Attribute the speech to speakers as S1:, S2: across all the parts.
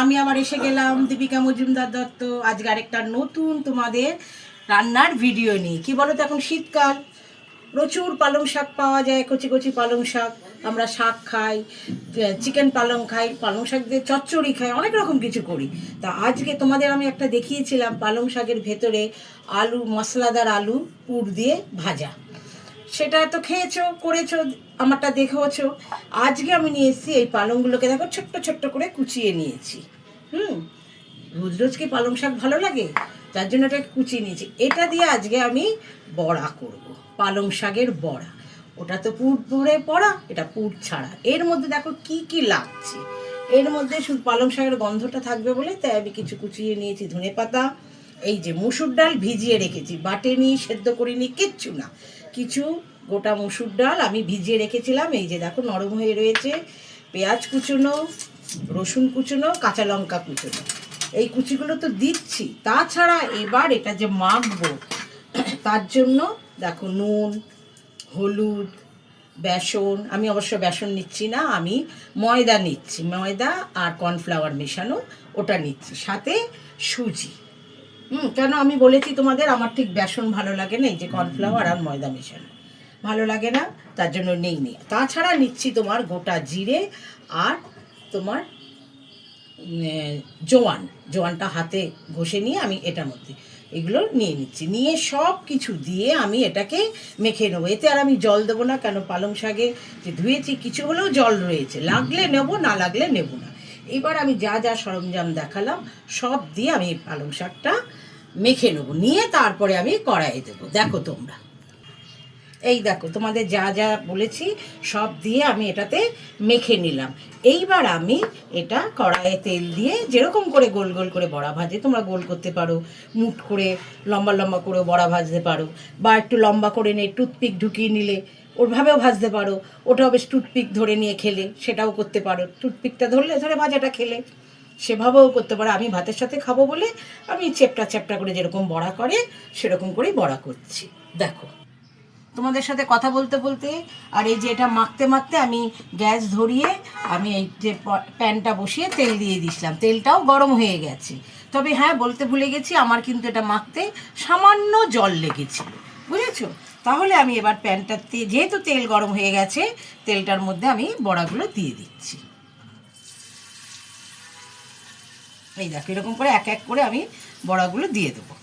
S1: আমি আবার এসে গেলাম, দীপিকা মজুমদার দত্ত। আজকে আরেকটা নতুন তোমাদের রান্নার ভিডিও নিয়ে। কি বলো তো এখন শীতকাল, প্রচুর পালং শাক পাওয়া যায়, কচি কচি পালং শাক। আমরা শাক খাই, চিকেন পালং খাই, পালং শাক দিয়ে চচ্চড়ি খাই, অনেক রকম কিছু করি। তা আজকে তোমাদের আমি একটা দেখিয়েছিলাম পালং শাকের ভেতরে আলু, মশলাদার আলু, পুর দিয়ে ভাজা। সেটা তো খেয়েছো, করেছ, আমারটা দেখেওছো। আজকে আমি নিয়ে এসেছি এই পালংগুলোকে দেখো, ছোট্ট ছোট্ট করে কুচিয়ে নিয়েছি। হুম? রোজ রোজ কি পালং শাক ভালো লাগে? তার জন্য এটা কুচিয়ে নিয়েছি। এটা দিয়ে আজকে আমি বড়া করব, পালং শাকের বড়া। ওটা তো পুর ধরে পড়া, এটা পুর ছাড়া। এর মধ্যে দেখো কি কি লাগছে। এর মধ্যে শুধু পালং শাকের গন্ধটা থাকবে বলে, তাই আমি কিছু কুচিয়ে নিয়েছি ধনে পাতা এই যে মুসুর ডাল ভিজিয়ে রেখেছি, বাটেনি, সেদ্ধ করিনি, কিচ্ছু না। কিছু গোটা মুসুর ডাল আমি ভিজিয়ে রেখেছিলাম, এই যে দেখো নরম হয়ে রয়েছে, পেঁয়াজ কুচুনো, রসুন কুচুনো, কাঁচা লঙ্কা কুচুনো। এই কুচিগুলো তো দিচ্ছি, তাছাড়া এবার এটা যে মাখবো, তার জন্য দেখো নুন, হলুদ, বেসন, আমি অবশ্য বেসন নিচ্ছি না, আমি ময়দা নিচ্ছি, ময়দা আর কর্নফ্লাওয়ার মেশানো, ওটা নিচ্ছি। সাথে সুজি। হুম, কেন আমি বলেছি তোমাদের, আমার ঠিক বেসন ভালো লাগে না, এই যে কর্নফ্লাওয়ার আর ময়দা মেশানো। ভালো লাগে না, তার জন্য নেই নি তাছাড়া নিচ্ছি তোমার গোটা জিরে আর তোমার জোয়ান। জোয়ানটা হাতে ঘষে নিয়ে আমি এটার মধ্যে এগুলো নিয়ে নিচ্ছি। নিয়ে সব কিছু দিয়ে আমি এটাকে মেখে নেব। এতে আর আমি জল দেবো না, কেন পালং শাকে যে ধুয়েছি, কিছু হলেও জল রয়েছে। লাগলে নেব, না লাগলে নেব না। এবার আমি যা যা সরঞ্জাম দেখালাম, সব দিয়ে আমি পালং শাকটা মেখে নেব। নিয়ে তারপরে আমি কড়াইয়ে দেবো। দেখো তোমরা। এই দেখো, তোমাদের যা যা বলেছি, সব দিয়ে আমি এটাতে মেখে নিলাম। এইবার আমি এটা কড়াইয়ে তেল দিয়ে যেরকম করে গোল গোল করে বড়া ভাজে, তোমরা গোল করতে পারো, মুঠ করে লম্বা লম্বা করে বড়া ভাজতে পারো, বা একটু লম্বা করে নিয়ে টুথপিক ঢুকিয়ে নিলে ওরভাবেও ভাজতে পারো। ওটাও বেশ টুথপিক ধরে নিয়ে খেলে, সেটাও করতে পারো। টুথপিকটা ধরলে ধরে ভাজাটা খেলে। সেভাবেও করতে পারো। আমি ভাতের সাথে খাব বলে আমি চেপটা চেপটা করে যেরকম বড়া করে, সেরকম করেই বড়া করছি। দেখো। তোমাদের সাথে কথা বলতে বলতে আর এই যে এটা মাখতে মাখতে আমি গ্যাস ধরিয়ে আমি এই যে প্যানটা বসিয়ে তেল দিয়ে দিছিলাম। তেলটাও গরম হয়ে গেছে। তবে হ্যাঁ বলতে ভুলে গেছি, আমার কিন্তু এটা মাখতে সামান্য জল লেগেছিল। বুঝেছ? তাহলে আমি এবার প্যানটাতে যেহেতু তেল গরম হয়ে গেছে, তেলটার মধ্যে আমি বড়াগুলো দিয়ে দিচ্ছি। এই দেখো, এরকম করে এক এক করে আমি বড়াগুলো দিয়ে দেবো।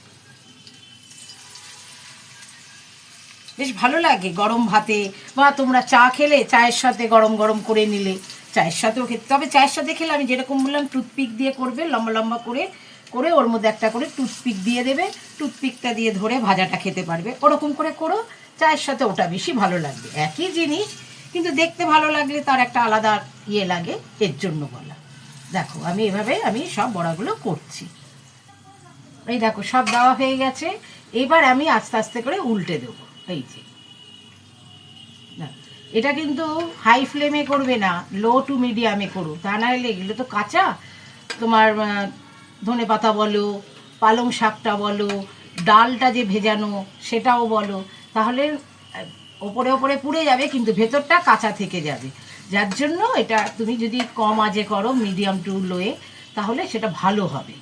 S1: বেশ ভালো লাগে গরম ভাতে, বা তোমরা চা খেলে, চায়ের সাথে গরম গরম করে নিলে, চায়ের সাথেও খেতে তবে চায়ের সাথে খেলে আমি যেরকম বললাম, টুথপিক দিয়ে করবে, লম্বা লম্বা করে করে, ওর মধ্যে একটা করে টুথপিক দিয়ে দেবে। টুথপিকটা দিয়ে ধরে ভাজাটা খেতে পারবে। ওরকম করে করো, চায়ের সাথে ওটা বেশি ভালো লাগবে। একই জিনিস, কিন্তু দেখতে ভালো লাগলে তার একটা আলাদা ইয়ে লাগে, এর জন্য বলা। দেখো, আমি এভাবে আমি সব বড়াগুলো করছি। এই দেখো, সব দেওয়া হয়ে গেছে। এবার আমি আস্তে আস্তে করে উল্টে দেবো। এই যে। এটা কিন্তু হাই ফ্লেমে করবে না লো টু মিডিয়ামে করো। তা নাহলে এগুলো তো কাঁচা। তোমার ধনে পাতা বলো, পালং শাকটা বলো, ডালটা যে ভেজানো সেটাও বলো, তাহলে ওপরে ওপরে পুড়ে যাবে, কিন্তু ভেতরটা কাঁচা থেকে যাবে। যার জন্য এটা তুমি যদি কম আজে করো মিডিয়াম টু লোয়ে তাহলে সেটা ভালো হবে।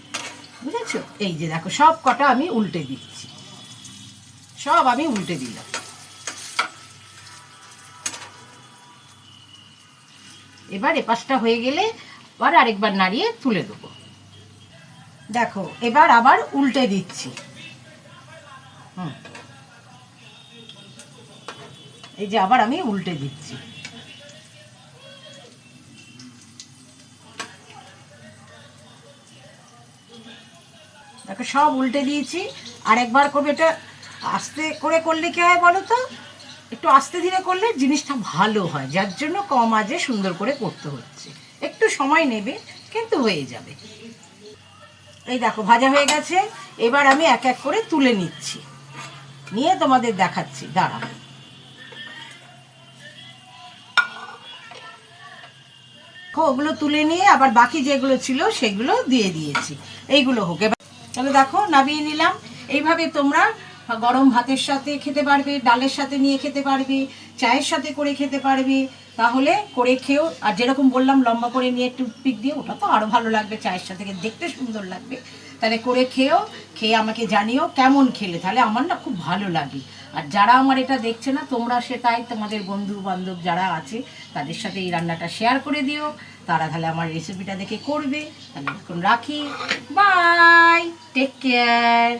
S1: বুঝেছ? এই যে দেখো, সব কটা আমি উল্টে দিচ্ছি। সব আমি উল্টে দিলাম। এবার এপাশটা হয়ে গেলে আবার আরেকবার নাড়িয়ে তুলে দেবো। দেখো, এবার আবার উল্টে দিচ্ছি। এই যে আবার আমি উল্টে দিচ্ছি। দেখো, সব উল্টে দিয়েছি। আর একবার করবে, এটা আস্তে করে করলে কি হয় বলো তো? একটু আস্তে ধীরে করলে জিনিসটা ভালো হয়, যার জন্য কম আজে সুন্দর করে করতে হচ্ছে। একটু সময় নেবে, কিন্তু হয়ে যাবে। এই দেখো, ভাজা হয়ে গেছে। এবার আমি এক এক করে তুলে নিচ্ছি। নিয়ে তোমাদের দেখাচ্ছি। দাঁড়া ওগুলো তুলে নিয়ে আবার বাকি যেগুলো ছিল, সেগুলো দিয়ে দিয়েছি। এইগুলো হোক। এবার তাহলে দেখো, নামিয়ে নিলাম। এইভাবে তোমরা গরম ভাতের সাথে খেতে পারবে, ডালের সাথে নিয়ে খেতে পারবে, চায়ের সাথে করে খেতে পারবে। তাহলে করে খেও আর যেরকম বললাম, লম্বা করে নিয়ে একটু পিক দিয়ে, ওটা তো আরও ভালো লাগবে চায়ের সাথে দেখতে সুন্দর লাগবে। তাহলে করে খেও খেয়ে আমাকে জানিও কেমন খেলে, তাহলে আমার না খুব ভালো লাগে। আর যারা আমার এটা দেখছে না, তোমরা সেটাই তোমাদের বন্ধু বান্ধব যারা আছে, তাদের সাথে এই রান্নাটা শেয়ার করে দিও। তারা তাহলে আমার রেসিপিটা দেখে করবে। তাহলে এখন রাখি। Bye take care